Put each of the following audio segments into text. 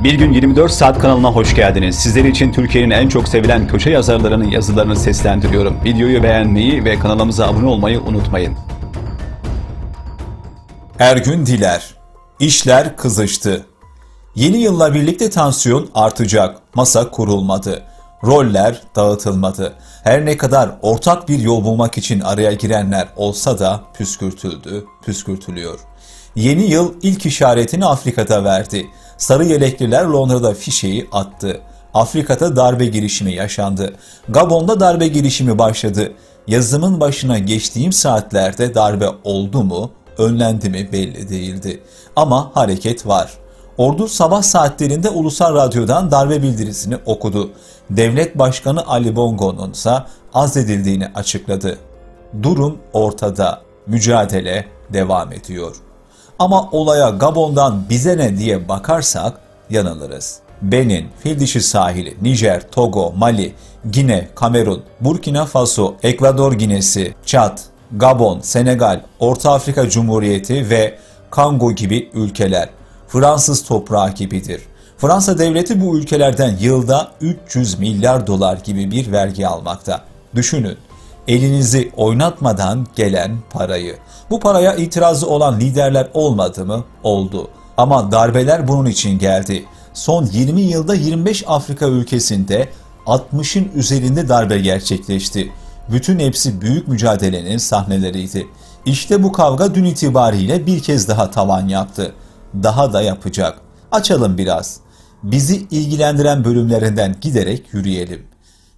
Bir gün 24 saat kanalına hoş geldiniz. Sizler için Türkiye'nin en çok sevilen köşe yazarlarının yazılarını seslendiriyorum. Videoyu beğenmeyi ve kanalımıza abone olmayı unutmayın. Ergün Diler İşler kızıştı. Yeni yılla birlikte tansiyon artacak. Masa kurulmadı. Roller dağıtılmadı. Her ne kadar ortak bir yol bulmak için araya girenler olsa da püskürtüldü, püskürtülüyor. Yeni yıl ilk işaretini Afrika'da verdi. Sarı yelekliler Londra'da fişeği attı. Afrika'da darbe girişimi yaşandı. Gabon'da darbe girişimi başladı. Yazımın başına geçtiğim saatlerde darbe oldu mu, önlendi mi belli değildi. Ama hareket var. Ordu sabah saatlerinde Ulusal Radyo'dan darbe bildirisini okudu. Devlet Başkanı Ali Bongo'nun ise azledildiğini açıkladı. Durum ortada. Mücadele devam ediyor. Ama olaya Gabon'dan bize ne diye bakarsak yanılırız. Benin, Fildişi sahili, Nijer, Togo, Mali, Gine, Kamerun, Burkina Faso, Ekvador Ginesi, Çad, Gabon, Senegal, Orta Afrika Cumhuriyeti ve Kongo gibi ülkeler Fransız toprağı gibidir. Fransa devleti bu ülkelerden yılda 300 milyar dolar gibi bir vergi almakta. Düşünün, elinizi oynatmadan gelen parayı. Bu paraya itirazı olan liderler olmadı mı? Oldu. Ama darbeler bunun için geldi. Son 20 yılda 25 Afrika ülkesinde 60'ın üzerinde darbe gerçekleşti. Bütün hepsi büyük mücadelenin sahneleriydi. İşte bu kavga dün itibariyle bir kez daha tavan yaptı. Daha da yapacak. Açalım biraz. Bizi ilgilendiren bölümlerinden giderek yürüyelim.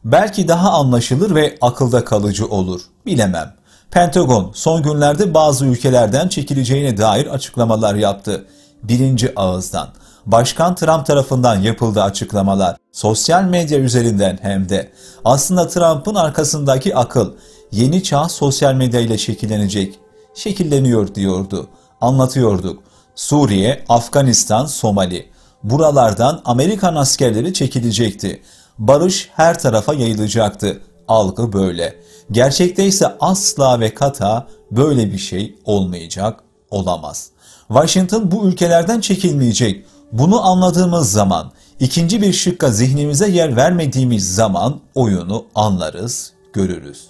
Belki daha anlaşılır ve akılda kalıcı olur. Bilemem. Pentagon son günlerde bazı ülkelerden çekileceğine dair açıklamalar yaptı. Birinci ağızdan. Başkan Trump tarafından yapıldı açıklamalar. Sosyal medya üzerinden hem de. Aslında Trump'ın arkasındaki akıl yeni çağ sosyal medya ile şekillenecek. Şekilleniyor diyordu. Anlatıyorduk. Suriye, Afganistan, Somali. Buralardan Amerikan askerleri çekilecekti. Barış her tarafa yayılacaktı. Algı böyle. Gerçekte ise asla ve kata böyle bir şey olmayacak, olamaz. Washington bu ülkelerden çekilmeyecek. Bunu anladığımız zaman, ikinci bir şıkka zihnimize yer vermediğimiz zaman oyunu anlarız, görürüz.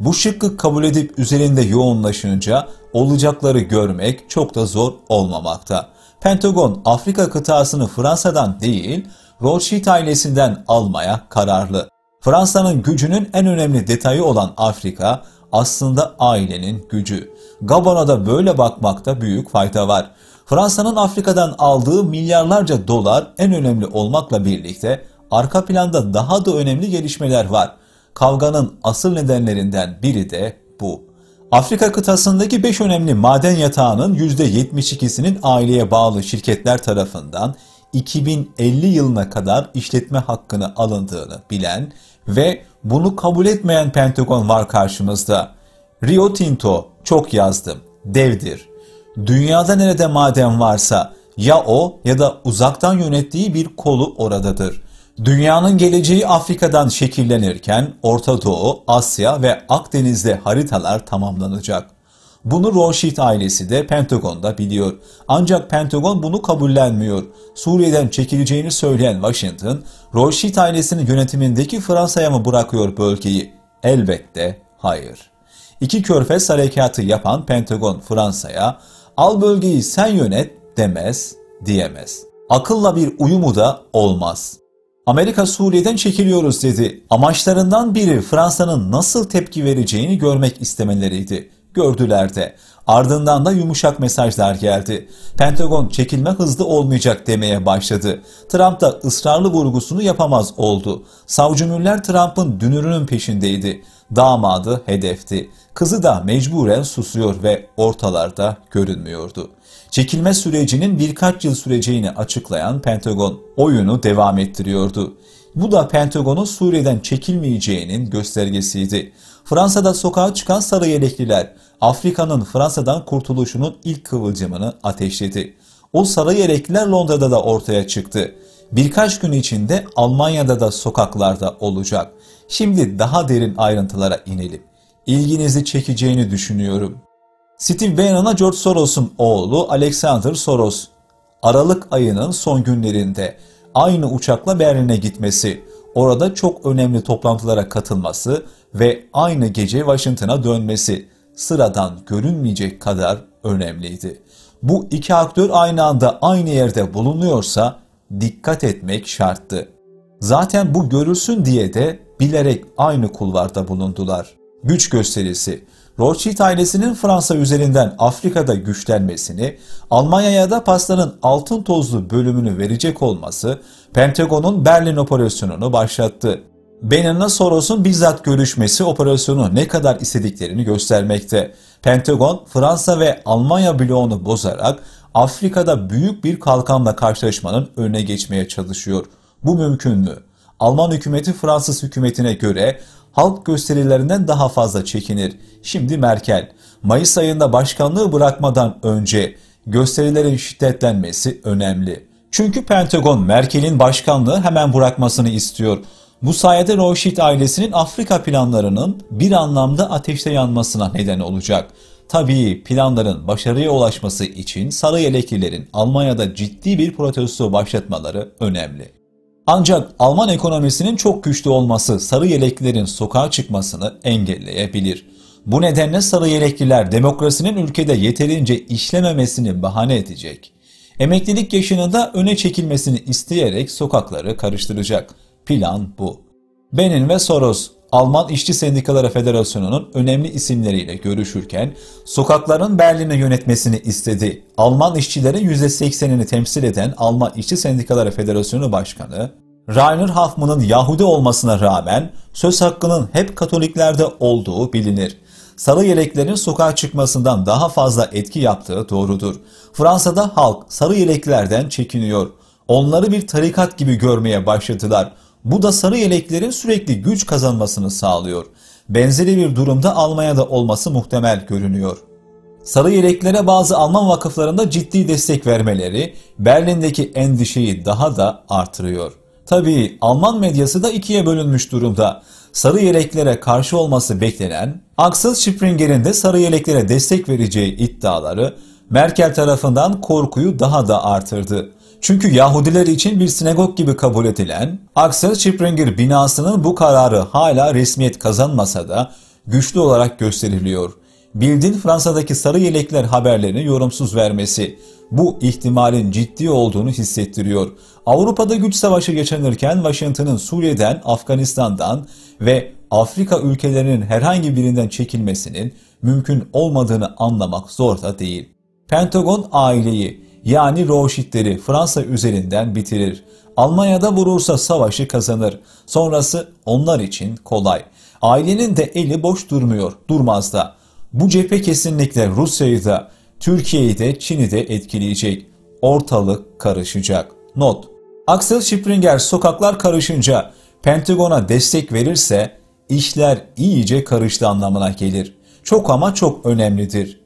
Bu şıkkı kabul edip üzerinde yoğunlaşınca olacakları görmek çok da zor olmamakta. Pentagon Afrika kıtasını Fransa'dan değil, Rothschild ailesinden almaya kararlı. Fransa'nın gücünün en önemli detayı olan Afrika aslında ailenin gücü. Gabon'a böyle bakmakta büyük fayda var. Fransa'nın Afrika'dan aldığı milyarlarca dolar en önemli olmakla birlikte arka planda daha da önemli gelişmeler var. Kavganın asıl nedenlerinden biri de bu. Afrika kıtasındaki 5 önemli maden yatağının %72'sinin aileye bağlı şirketler tarafından 2050 yılına kadar işletme hakkını alındığını bilen ve bunu kabul etmeyen Pentagon var karşımızda. Rio Tinto çok yazdım. Devdir. Dünyada nerede maden varsa ya o ya da uzaktan yönettiği bir kolu oradadır. Dünyanın geleceği Afrika'dan şekillenirken Orta Doğu, Asya ve Akdeniz'de haritalar tamamlanacak. Bunu Rothschild ailesi de Pentagon'da biliyor. Ancak Pentagon bunu kabullenmiyor. Suriye'den çekileceğini söyleyen Washington, Rothschild ailesinin yönetimindeki Fransa'ya mı bırakıyor bölgeyi? Elbette hayır. İki körfez harekatı yapan Pentagon Fransa'ya al bölgeyi sen yönet demez, diyemez. Akılla bir uyumu da olmaz. Amerika Suriye'den çekiliyoruz dedi. Amaçlarından biri Fransa'nın nasıl tepki vereceğini görmek istemeleriydi. Gördüler de. Ardından da yumuşak mesajlar geldi. Pentagon çekilme hızlı olmayacak demeye başladı. Trump da ısrarlı vurgusunu yapamaz oldu. Savcı Müller Trump'ın dünürünün peşindeydi. Damadı hedefti. Kızı da mecburen susuyor ve ortalarda görünmüyordu. Çekilme sürecinin birkaç yıl süreceğini açıklayan Pentagon oyunu devam ettiriyordu. Bu da Pentagon'un Suriye'den çekilmeyeceğinin göstergesiydi. Fransa'da sokağa çıkan sarı yelekliler Afrika'nın Fransa'dan kurtuluşunun ilk kıvılcımını ateşledi. O sarı yelekliler Londra'da da ortaya çıktı. Birkaç gün içinde Almanya'da da sokaklarda olacak. Şimdi daha derin ayrıntılara inelim. İlginizi çekeceğini düşünüyorum. Steve Bannon'a George Soros'un oğlu Alexander Soros. Aralık ayının son günlerinde aynı uçakla Berlin'e gitmesi, orada çok önemli toplantılara katılması ve aynı gece Washington'a dönmesi sıradan görünmeyecek kadar önemliydi. Bu iki aktör aynı anda aynı yerde bulunuyorsa dikkat etmek şarttı. Zaten bu görülsün diye de bilerek aynı kulvarda bulundular. Güç gösterisi, Rothschild ailesinin Fransa üzerinden Afrika'da güçlenmesini, Almanya'ya da pastanın altın tozlu bölümünü verecek olması, Pentagon'un Berlin operasyonunu başlattı. Benen'le Soros'un bizzat görüşmesi operasyonu ne kadar istediklerini göstermekte. Pentagon, Fransa ve Almanya bloğunu bozarak Afrika'da büyük bir kalkanla karşılaşmanın önüne geçmeye çalışıyor. Bu mümkün mü? Alman hükümeti Fransız hükümetine göre halk gösterilerinden daha fazla çekinir. Şimdi Merkel, Mayıs ayında başkanlığı bırakmadan önce gösterilerin şiddetlenmesi önemli. Çünkü Pentagon Merkel'in başkanlığı hemen bırakmasını istiyor. Bu sayede Rothschild ailesinin Afrika planlarının bir anlamda ateşte yanmasına neden olacak. Tabii planların başarıya ulaşması için sarı yeleklilerin Almanya'da ciddi bir protesto başlatmaları önemli. Ancak Alman ekonomisinin çok güçlü olması sarı yeleklilerin sokağa çıkmasını engelleyebilir. Bu nedenle sarı yelekliler demokrasinin ülkede yeterince işlememesini bahane edecek. Emeklilik yaşını da öne çekilmesini isteyerek sokakları karıştıracak. Plan bu. Benin ve Soros, Alman İşçi Sendikaları Federasyonu'nun önemli isimleriyle görüşürken sokakların Berlin'i yönetmesini istedi. Alman işçilerin %80'ini temsil eden Alman İşçi Sendikaları Federasyonu Başkanı, Rainer Hoffmann'ın Yahudi olmasına rağmen söz hakkının hep Katoliklerde olduğu bilinir. Sarı yeleklerin sokağa çıkmasından daha fazla etki yaptığı doğrudur. Fransa'da halk sarı yeleklerden çekiniyor. Onları bir tarikat gibi görmeye başladılar. Bu da sarı yeleklerin sürekli güç kazanmasını sağlıyor. Benzeri bir durumda Almanya'da olması muhtemel görünüyor. Sarı yeleklere bazı Alman vakıflarında ciddi destek vermeleri Berlin'deki endişeyi daha da artırıyor. Tabii Alman medyası da ikiye bölünmüş durumda. Sarı yeleklere karşı olması beklenen, Axel Springer'in de sarı yeleklere destek vereceği iddiaları Merkel tarafından korkuyu daha da artırdı. Çünkü Yahudiler için bir sinagog gibi kabul edilen Axel Springer binasının bu kararı hala resmiyet kazanmasa da güçlü olarak gösteriliyor. Bildin Fransa'daki sarı yelekler haberlerini yorumsuz vermesi bu ihtimalin ciddi olduğunu hissettiriyor. Avrupa'da güç savaşı yaşanırken Washington'ın Suriye'den, Afganistan'dan ve Afrika ülkelerinin herhangi birinden çekilmesinin mümkün olmadığını anlamak zor da değil. Pentagon aileyi yani Rothschild'leri Fransa üzerinden bitirir. Almanya'da vurursa savaşı kazanır. Sonrası onlar için kolay. Ailenin de eli boş durmuyor, durmaz da. Bu cephe kesinlikle Rusya'yı da, Türkiye'yi de, Çin'i de etkileyecek. Ortalık karışacak. Not. Axel Springer sokaklar karışınca Pentagon'a destek verirse işler iyice karıştı anlamına gelir. Çok ama çok önemlidir.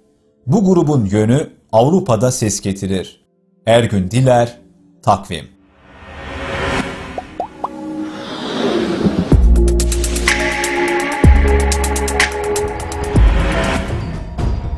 Bu grubun yönü Avrupa'da ses getirir. Ergün Diler, Takvim